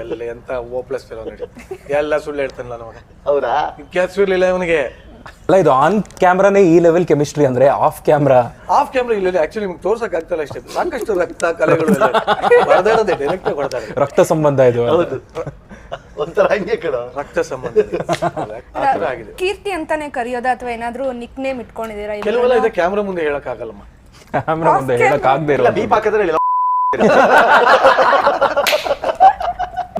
ಎಲ್ಲ ಎಂತ O plus fellow ನೋಡಿ. ಎಲ್ಲ ಸುಳ್ಳು ಹೇಳ್ತಾನಲ್ಲ ನೋಡಿ. ಹೌದಾ? ಕೆಲಸ ಇರ್ಲಿಲ್ಲ ಅವನಿಗೆ ಅಲ್ಲ ಇದು ಆನ್ ಕ್ಯಾಮ್ರಾನೇ ಈ ಲೆವೆಲ್ ಕೆಮಿಸ್ಟ್ರಿ ಅಂದ್ರೆ ಆಫ್ ಕ್ಯಾಮ್ರಾ ಆಫ್ ಕ್ಯಾಮ್ರಾ ಇಲ್ಲ ಆಕ್ಚುಲಿ ನಿಮ್ಗೆ ತೋರ್ಸಕ್ ಆಗ್ತಲ್ಲ ಅಷ್ಟೇ ಸಾಕಷ್ಟು ರಕ್ತ ಕಲೆಗಳು ಹೊಡೆದಾಡದೆ ಡೈರೆಕ್ಟ್ ಹೊಡೆದಾಡ ರಕ್ತ ಸಂಬಂಧ ಇದು. ಹೌದು. ಒಂಥರ ಹಂಗೆ ಕಣ. ರಕ್ತ ಸಂಬಂಧ ಆ ಥರ ಆಗಿದೆ. ಕೀರ್ತಿ ಅಂತಾನೆ ಕರೆಯೋದ? ಅಥವಾ ಏನಾದ್ರೂ ನಿಕ್ ನೇಮ್ ಇಟ್ಕೊಂಡಿದ್ದೀರಾ? ಇಲ್ಲ ಕೆಲವೆಲ್ಲ ಇದೆ ಕ್ಯಾಮ್ರಾ ಮುಂದೆ ಹೇಳಕ್ ಆಗಲ್ಲಮ್ಮ ಕ್ಯಾಮ್ರಾ ಮುಂದೆ ಹೇಳಕ್ ಆಗದೆ ಇಲ್ಲ ಇರೋ ಬೀಪ್ ಹಾಕಿದ್ರೆ ಇಲ್ಲ.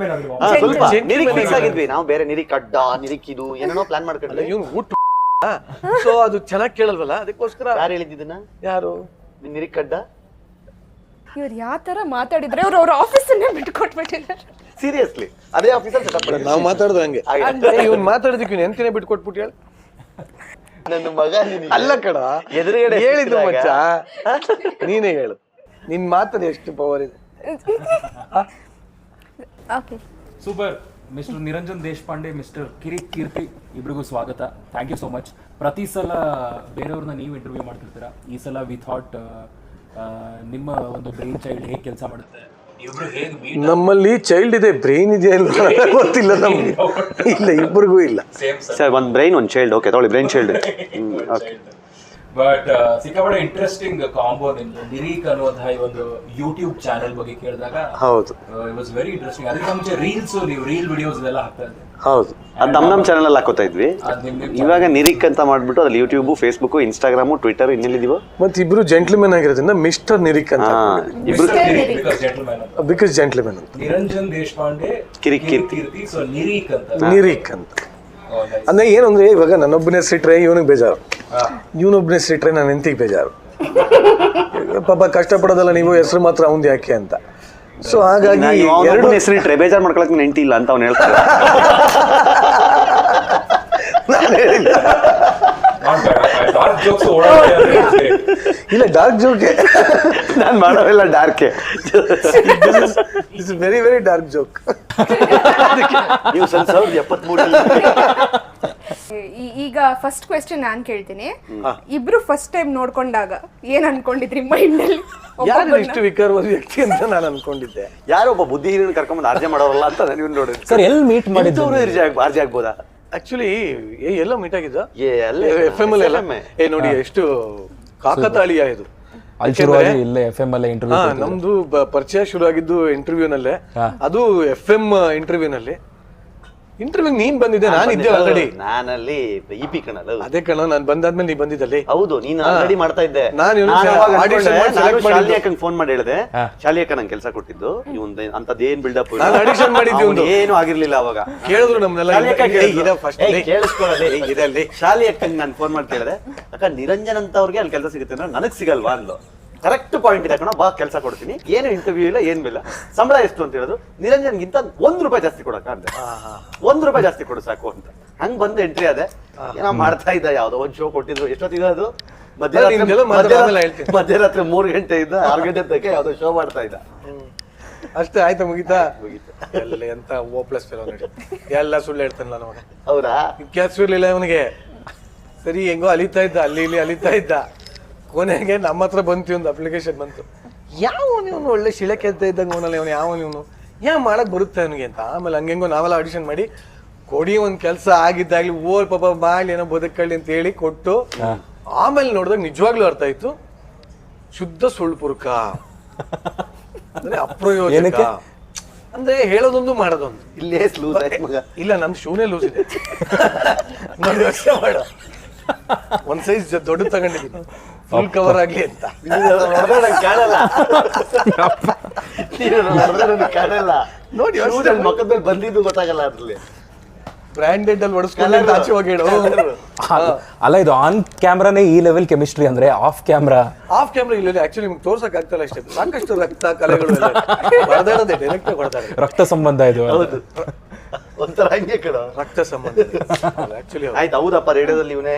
ಹಾ, ಸ್ವಲ್ಪ ನಿರಿಕ್ ಫಿಕ್ಸ್ ಆಗಿದ್ವಿ ನಾವು ಬೇರೆ ನಿರಿಕ್ ಅಡ್ಡ ನಿರಿಕ್ ಇದು ಏನೇನೋ ಪ್ಲಾನ್ ಮಾಡ್ಕೊಂಡ್ವಿ. ಇವ್ನು ಊಟ ಸೊ ಅದು ಚೆನ್ನಾಗಿ ಕೇಳಲ್ವಲ್ಲ? ಅದಕ್ಕೋಸ್ಕರ ಯಾರು ಹೇಳಿದ್ದನ್ನ ಯಾರು? ನಿರಿಕ್ ಅಡ್ಡ ಇವ್ರು ಯಾವ ತರ ಮಾತಾಡಿದ್ರೆ ಅವ್ರು ಅವ್ರ ಆಫೀಸನ್ನೇ ಬಿಟ್ಕೊಟ್ಬಿಟ್ಟಿದ್ದಾರೆ. ಸೀರಿಯಸ್ಲಿ ಅದೇ ಆಫೀಸರ್ ಸೆಟಪ್ ನಾವು ಮಾತಾಡೋದು ಹಂಗೆ. ಇವ್ನು ಮಾತಾಡೋದಕ್ಕೆ ಇವ್ನು ಎಂತಿನೇ ಬಿಟ್ಕೊಟ್ಬಿಟ್ಟು ಹೇಳಿ? ನನ್ನ ಮಗ ನಿನಗೆ. ಅಲ್ಲ ಕಡ ಎದುರುಗಡೆ ಹೇಳಿದ್ದು ಸಿಕ್ಕಿದಾಗ- ಮಚ್ಚ? ನೀನೇ ಹೇಳು. ನಿನ್ ಮಾತದ ಎಷ್ಟು ಪವರ್ ಇದೆ? Okay super mister Niranjan Deshpande mister Kirik Keerthi ಇಬ್ರಿಗೂ ಸ್ವಾಗತ. ಥ್ಯಾಂಕ್ ಯು ಸೋ ಮಚ್ ಪ್ರತಿ ಸಲ ಬೇರೆಯವ್ರನ್ನ ನೀವು ಇಂಟರ್ವ್ಯೂ ಮಾಡ್ತಿರ್ತೀರಾ? ಈ ಸಲ ವಿ ಥಾಟ್ ನಿಮ್ಮ ಒಂದು ಬ್ರೈನ್ ಚೈಲ್ಡ್ ಹೇಗೆ ಕೆಲಸ ಮಾಡುತ್ತೆ? ಇಬ್ರು ಹೇಗೆ ಮೀಟ್ ನಮ್ಮಲ್ಲಿ ಚೈಲ್ಡ್ ಇದೆ ಬ್ರೈನ್ ಇದೆ ಇಲ್ಲ ಗೊತ್ತಿಲ್ಲ ನಮ್ಗೆ. ಇಲ್ಲ ಇಬ್ಬರಿಗೂ ಇಲ್ಲ. ಸೇಮ್ ಸರ್ ಒಂದು ಬ್ರೈನ್ ಒಂದು ಚೈಲ್ಡ್ ಓಕೆ ತಗೊಳ್ಳಿ ಬ್ರೈನ್ ಚೈಲ್ಡ್ ಓಕೆ ಬಟ್ ಸಿಕ್ಕಾಪಡೆ ಇಂಟ್ರೆಸ್ಟಿಂಗ್ ಕಾಂಬೋ ನಿಮ್ದು. ನಿರೀಕ್ ಅನ್ನುವಂತಹ ಈ ಒಂದು ಯೂಟ್ಯೂಬ್ ಚಾನೆಲ್ ಬಗ್ಗೆ ಕೇಳಿದಾಗ ಹೌದು. ಇಟ್ ವಾಸ್ ವೆರಿ ಇಂಟ್ರೆಸ್ಟಿಂಗ್ ಅದಕ್ಕೆ ಮುಂಚೆ ರೀಲ್ಸ್ ನೀವು ರೀಲ್ ವಿಡಿಯೋಸ್ ಎಲ್ಲ ಹಾಕ್ತಾ ಇದ್ದೆ ಹೌದು. ಅದು ನಮ್ ನಮ್ ಚಾನಲ್ ಅಲ್ಲಿ ಹಾಕೋತಾ ಇದ್ವಿ. ಇವಾಗ ನಿರೀಕ್ ಅಂತ ಮಾಡ್ಬಿಟ್ಟು ಅದ್ರಲ್ಲಿ ಯೂಟ್ಯೂಬ್ ಫೇಸ್ಬುಕ್ ಇನ್ಸ್ಟಾಗ್ರಾಮು ಟ್ವಿಟರ್ ಇನ್ನೆಲ್ಲಿದೀವೋ? ಮತ್ತೆ ಇಬ್ರು ಜೆಂಟ್ಲಿಮೆನ್ ಆಗಿರೋದ್ರಿಂದ ಮಿಸ್ಟರ್ ನಿರಿಕ್ ಅಂತ ಇಬ್ರು ಬಿಕಾಸ್ ಜೆಂಟ್ಲ್ಮೆನ್ ಅಂತ. ನಿರಂಜನ್ ದೇಶಪಾಂಡೆ ಕಿರಿಕ್ ಕೀರ್ತಿ. ಸೊ ನಿರೀಕ್ ಅಂತ. ನಿರಿಕ್ ಅಂತ. ಅಂದ್ರೆ ಏನು ಅಂದರೆ ಇವಾಗ ನನ್ನೊಬ್ಬನೇ ಸಿಟ್ರೆ ಇವನಿಗೆ ಬೇಜಾರು. ಇವನೊಬ್ಬನೇ ಸಿಟ್ರೆ ನನ್ನ ಹೆಂಡತಿಗೆ ಬೇಜಾರು. ಪಾಪ ಕಷ್ಟಪಡೋದಲ್ಲ ನೀವು ಹೆಸರು ಮಾತ್ರ ಅವನ್ ಯಾಕೆ ಅಂತ. ಸೊ ಹಾಗಾಗಿ ಎರಡು ಎರಡು ಹೆಸರು ಇಟ್ರೆ ಬೇಜಾರ್ ಮಾಡ್ಕೊಳಕ್ ನೆಂಟಿ ಇಲ್ಲ ಅಂತ ಅವ್ನು ಹೇಳ್ತಾರೆ ನಾನು ಹೇಳಿಲ್ಲ. Not ಓಡಾಡ್ತಾ ಇದ್ರೆ ಇಲ್ಲ ಡಾರ್ಕ್ ಜೋಕ್ ನಾನು ಮಾಡೋವೆಲ್ಲ dark is very very dark joke ನೀವು ಸ್ವಲ್ಪ ಸಾವಿರದ ಎಪ್ಪತ್ಮೂರಲ್ಲಿ ಈ- ಈಗ ಫಸ್ಟ್ ಕ್ವೆಶ್ಚನ್ ನಾನ್ ಕೇಳ್ತೀನಿ. ಇಬ್ರು ಫಸ್ಟ್ ಟೈಮ್ ನೋಡ್ಕೊಂಡಾಗ ಏನ್ ಅನ್ಕೊಂಡಿದ್ರಿ ಮೈಂಡ್ ಅಲ್ಲಿ? ಯಾರು ಇಷ್ಟು ವಿಕಾರವಾದ ವ್ಯಕ್ತಿ ಅಂತ ನಾನು ಅನ್ಕೊಂಡಿದ್ದೆ. ಯಾರೊಬ್ಬ ಒಬ್ಬ ಬುದ್ಧಿ ಹಿರಿಯನ್ ಕರ್ಕೊಂಡ್ ಆರ್ಜೆ ಮಾಡೋರಲ್ಲ ಅಂತ ನೀವು ನೋಡಿ ಸರ್ ಎಲ್ಲಿ ಮೀಟ್ ಮಾಡಿದ್ದು? ಆರ್ಜೆ ಆಗ್ಬೋದಾ? ಆಕ್ಚುಲಿ ಎಲ್ಲ ಮೀಟ್ ಆಗಿದ್ದ? ಏ ಅಲ್ಲೇ ಎಫ್ ಎಂ. ಎಲ್ಲ ಏ ನೋಡಿ ಎಷ್ಟು ಕಾಕತಾಳೀಯ ಇದು. ಅಲ್ಲಿ ಇಲ್ಲೇ ಎಫ್ ಎಂ ಅಲ್ಲೇ ಇಂಟರ್ವ್ಯೂ ನಮ್ದು ಪರಿಚಯ ಶುರು ಆಗಿದ್ದು ಇಂಟರ್ವ್ಯೂನಲ್ಲೇ ಅದು ಎಫ್ ಎಂ ಇಂಟರ್ವ್ಯೂನಲ್ಲಿ ಇಂಟರ್ವ್ಯೂ ನೀನ್ ಬಂದಿದ್ದೆ ನಾನು ಇದ್ದೆ ಆಲ್ರೆಡಿ ನಾನಲ್ಲಿ ಇ ಪಿ ಕಣಲ್ಲ ಅದೇ ಕಣ ನಾನು ಬಂದಾದ್ಮೇಲೆ ನೀ ಬಂದಿದ್ದಲ್ಲಿ. ಹೌದು ನೀನ್ ಆಲ್ರೆಡಿ ಮಾಡ್ತಾ ಇದ್ದೆ. ನಾನು ಫೋನ್ ಮಾಡಿ ಹೇಳಿದೆ. ಶಾಲಿ ಅಕ್ಕ ನಂಗೆ ಕೆಲಸ ಕೊಟ್ಟಿದ್ದು. ಇವಂದ ಅಂತದೇನ್ ಬಿಲ್ಡಪ್ ಅಪ್ audition ಮಾಡಿದ್ದು ಏನು ಆಗಿರ್ಲಿಲ್ಲ ಅವಾಗ. ಕೇಳಿದ್ರು ನಮ್ಮನ್ನೆಲ್ಲ. ಇದಲ್ಲಿ. ಶಾಲಿ ಅಕ್ಕಂಗ್ ನಾನು ಫೋನ್ ಮಾಡಿ ಕೇಳಿದೆ ಅಕ್ಕ ನಿರಂಜನ್ ಅಂತವ್ರಿಗೆ ಅಲ್ಲಿ ಕೆಲಸ ಸಿಗುತ್ತೆ ಅಂದ್ರೆ ನನಗ್ ಸಿಗಲ್ವಾ ಅಂದ್ಲು. ಕರೆಕ್ಟ್ ಪಾಯಿಂಟ್ ಇದೆ ಕಣ ಬಾ ಕೆಲಸ ಕೊಡ್ತೀನಿ. ಏನು ಇಂಟರ್ವ್ಯೂ ಇಲ್ಲ ಏನು ಇಲ್ಲ. ಸಂಬಳ ಎಷ್ಟು ಅಂತ ಹೇಳಿದ್ರು ನಿರಂಜನ್ಗಿಂತ ಒಂದ್ ರೂಪಾಯಿ ಜಾಸ್ತಿ ಕೊಡಕ್ಕ ಅಂದ್ರೆ ಒಂದ್ ರೂಪಾಯಿ ಜಾಸ್ತಿ ಕೊಡು ಸಾಕು ಅಂತ. ಹಂಗ್ ಬಂದ ಎಂಟ್ರಿ ಅದೇ ಏನೋ ಮಾಡ್ತಾ ಇದ್ದ ಯಾವ್ದೋ ಒಂದ್ ಶೋ ಕೊಟ್ಟಿದ್ರು. ಎಷ್ಟೊತ್ತಿದೆ ಅದು? ಮಧ್ಯರಾತ್ರಿ ಮಧ್ಯರಾತ್ರಿ ಮೂರ್ ಗಂಟೆ ಇದ್ದ ಆರು ಗಂಟೆ ತನಕ ಯಾವ್ದೋ ಶೋ ಮಾಡ್ತಾ ಇದ್ದ. ಅಷ್ಟೇ ಆಯ್ತಾ ಮುಗೀತಾ? ಎಲ್ಲ ಎಂತ ಓ ಪ್ಲಸ್ ಫೆಲೋ ನೋಡಿ. ಎಲ್ಲ ಸುಳ್ಳು ಹೇಳ್ತಾನಲ್ಲ ನಮಗ ಹೌದಾ? ಕೆಲಸ ಇರ್ಲಿಲ್ಲ ಅವನಿಗೆ ಸರಿ ಹೆಂಗೋ ಅಲಿತಾ ಇದ್ದ ಅಲ್ಲಿ ಇಲ್ಲಿ ಅಲಿತಾ ಇದ್ದ. ಕೊನೆಗೆ ನಮ್ಮ ಹತ್ರ ಬಂತು ಒಂದು ಅಪ್ಲಿಕೇಶನ್ ಬಂತು. ಯಾವ ಇವನು ಒಳ್ಳೆ ಶಿಳೆ ಎದ್ದ ಇದ್ದಂಗೆ ಅವನಲ್ಲಿ ಅವನು ಯಾವ ಇವನು ಯಾ ಮಾಡಕ್ ಬರುತ್ತೆ ಅವನಿಗೆ ಅಂತ? ಆಮೇಲೆ ಹಂಗೆಂಗೋ ನಾವೆಲ್ಲ ಆಡಿಷನ್ ಮಾಡಿ ಕೊಡಿ ಒಂದು ಕೆಲಸ ಆಗಿದ್ದಾಗ್ಲಿ ಓ ಪಾಪ ಮಾಡಿ ಏನೋ ಬದುಕಳ್ಳಿ ಅಂತ ಹೇಳಿ ಕೊಟ್ಟು ಆಮೇಲೆ ನೋಡಿದಾಗ ನಿಜವಾಗ್ಲೂ ಅರ್ಥ ಆಯ್ತು ಶುದ್ಧ ಸುಳ್ಳು ಪುರುಕ. ಅಂದ್ರೆ ಅಪ್ರಯೋಜಕ. ಅಂದ್ರೆ ಹೇಳೋದೊಂದು ಮಾಡೋದೊಂದು. ಇಲ್ಲೇ ಲೂಸ್ ಆಯ್ತು ಮಗ. ಇಲ್ಲ ನಮ್ ಶೂನೇ ಲೂಸ್ ಇದೆ. ನೋಡಿ ಯೋಚನೆ ಮಾಡ. ಒಂದ್ ಸೈಜ್ ದೊಡ್ಡ ತಗೊಂಡಿದ್ದೀನಿ. ಫುಲ್ ಕವರ್ ಆಗ್ಲಿ ಅಂತ. ಕಾಣಲ್ಲ. ನೋಡಿ, ಮಕ್ಕದಲ್ಲಿ ಯೋಚ್ನೆ ಮುಖದ ಮೇಲೆ ಬಂದಿದ್ದು ಗೊತ್ತಾಗಲ್ಲ ಅದ್ರಲ್ಲಿ. ಬ್ರಾಂಡೆಡ್ ಅಲ್ಲಿ ಹೊಡಿಸ್ಕೊಂಡು ಆಚೆ ಹೋಗಿ ಅಲ್ಲ ಇದು ಆನ್ ಕ್ಯಾಮ್ರಾನೇ ಈ ಲೆವೆಲ್ ಕೆಮಿಸ್ಟ್ರಿ ಅಂದ್ರೆ ಆಫ್ ಕ್ಯಾಮ್ರಾ ಆಫ್ ಕ್ಯಾಮ್ರಾ ಇಲ್ಲ ಆಕ್ಚುಲಿ ನಿಮ್ಗೆ ತೋರ್ಸಕ್ ಆಗ್ತಲ್ಲ ಅಷ್ಟೇ ಸಾಕಷ್ಟು ರಕ್ತ ಕಲೆಗಳು ಹೊಡೆದಾಡದೆ ಡೈರೆಕ್ಟ್ ಹೊಡೆದಾಡ ರಕ್ತ ಸಂಬಂಧ ಇದು. ಹೌದು. ಒಂಥರ ಹಂಗೆ ಕಡ ರಕ್ತ ಸಂಬಂಧ ಆಕ್ಚುಲಿ ಆಯ್ತು ಹೌದಪ್ಪ ರೇಡಿಯೋದಲ್ಲಿ ಇವನೇ.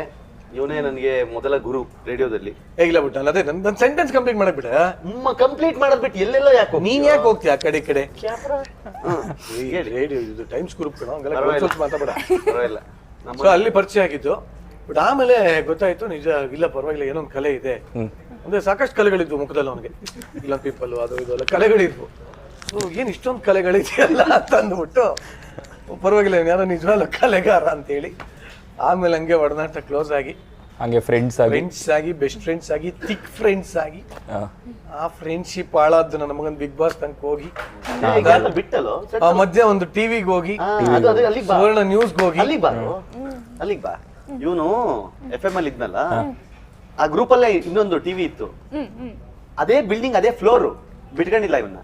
ಇವನೇ ನನಗೆ ಮೊದಲ ಗುರು ರೇಡಿಯೋದಲ್ಲಿ. ಹೇಗಿಲ್ಲ ಇಲ್ಲ ಬಿಟ್ಟು ಅದೇ ನನ್ ನನ್ನ ಸೆಂಟೆನ್ಸ್ ಕಂಪ್ಲೀಟ್ ಮಾಡಕ್ ಬಿಡ ನಿಮ್ಮ ಕಂಪ್ಲೀಟ್ ಮಾಡೋದ್ ಬಿಟ್ಟು ಎಲ್ಲೆಲ್ಲೋ ಯಾಕೋ ನೀನ್ ಯಾಕೆ ಹೋಗ್ತೀಯ ಆ ಕಡೆ ಈ ಕಡೆ? ರೇಡಿಯೋ ಇದು ಟೈಮ್ಸ್ ಗ್ರೂಪ್ ಕಣ ಹಂಗೆಲ್ಲ ಪರವಾಗಿಲ್ಲ. ಗೊತ್ತು ಮಾತಾಡ ಪರವಾಗಿಲ್ಲ. ನಮ್ಮ ಸೊ ಅಲ್ಲಿ ಪರಿಚಯ ಆಗಿದ್ದು. ಬಟ್ ಆಮೇಲೆ ಗೊತ್ತಾಯ್ತು ನಿಜ ಇಲ್ಲ ಪರವಾಗಿಲ್ಲ ಏನೋ ಒಂದು ಕಲೆ ಇದೆ. ಅಂದ್ರೆ ಸಾಕಷ್ಟು ಕಲೆಗಳಿದ್ವು ಮುಖದಲ್ಲಿ ಅವನಿಗೆ. ಇಲ್ಲ ಪೀಪಲ್ ಅದು ಇದು ಎಲ್ಲ ಕಲೆಗಳಿದ್ವು. ಸೊ ಏನು ಇಷ್ಟೊಂದು ಕಲೆಗಳಿದೆಯಲ್ಲ ಅಂತ ಅಂದ್ಬಿಟ್ಟು ಪರವಾಗಿಲ್ಲ ಇವ್ನು ಯಾರೋ ನಿಜವಾಗ್ಲೂ ಕಲೆಗಾರ ಅಂತೇಳಿ. ಆಮೇಲೆ ಹಂಗೆ ಒಡನಾಟ ಕ್ಲೋಸ್ ಆಗಿ. ಹಂಗೆ ಫ್ರೆಂಡ್ಸ್ ಆಗಿ. ಫ್ರೆಂಡ್ಸ್ ಆಗಿ ಬೆಸ್ಟ್ ಫ್ರೆಂಡ್ಸ್ ಆಗಿ ಥಿಕ್ ಫ್ರೆಂಡ್ಸ್ ಆಗಿ. ಆ, ಫ್ರೆಂಡ್ಶಿಪ್ ಹಾಳಾದ್ದು ನನ್ನ ಮಗನ್ ಬಿಗ್ ಬಾಸ್ ತನಕ ಹೋಗಿ. ಈಗ ಬಿಟ್ಟಲು ಆ ಮಧ್ಯೆ ಒಂದು ಟಿವಿಗೆ ಹೋಗಿ. ಸುವರ್ಣ ನ್ಯೂಸ್ಗೆ ಹೋಗಿ. ಅಲ್ಲಿಗೆ ಬಾ. ಅಲ್ಲಿಗೆ ಬಾ. ಇವನು ಎಫ್ ಎಂ ಅಲ್ಲಿ ಇದ್ನಲ್ಲ? ಆ ಗ್ರೂಪ್ ಅಲ್ಲೇ ಇನ್ನೊಂದು ಟಿವಿ ಇತ್ತು. ಅದೇ ಬಿಲ್ಡಿಂಗ್ ಅದೇ ಫ್ಲೋರ್ ಬಿಟ್ಕೊಂಡಿಲ್ಲ ಇವನ್ನ.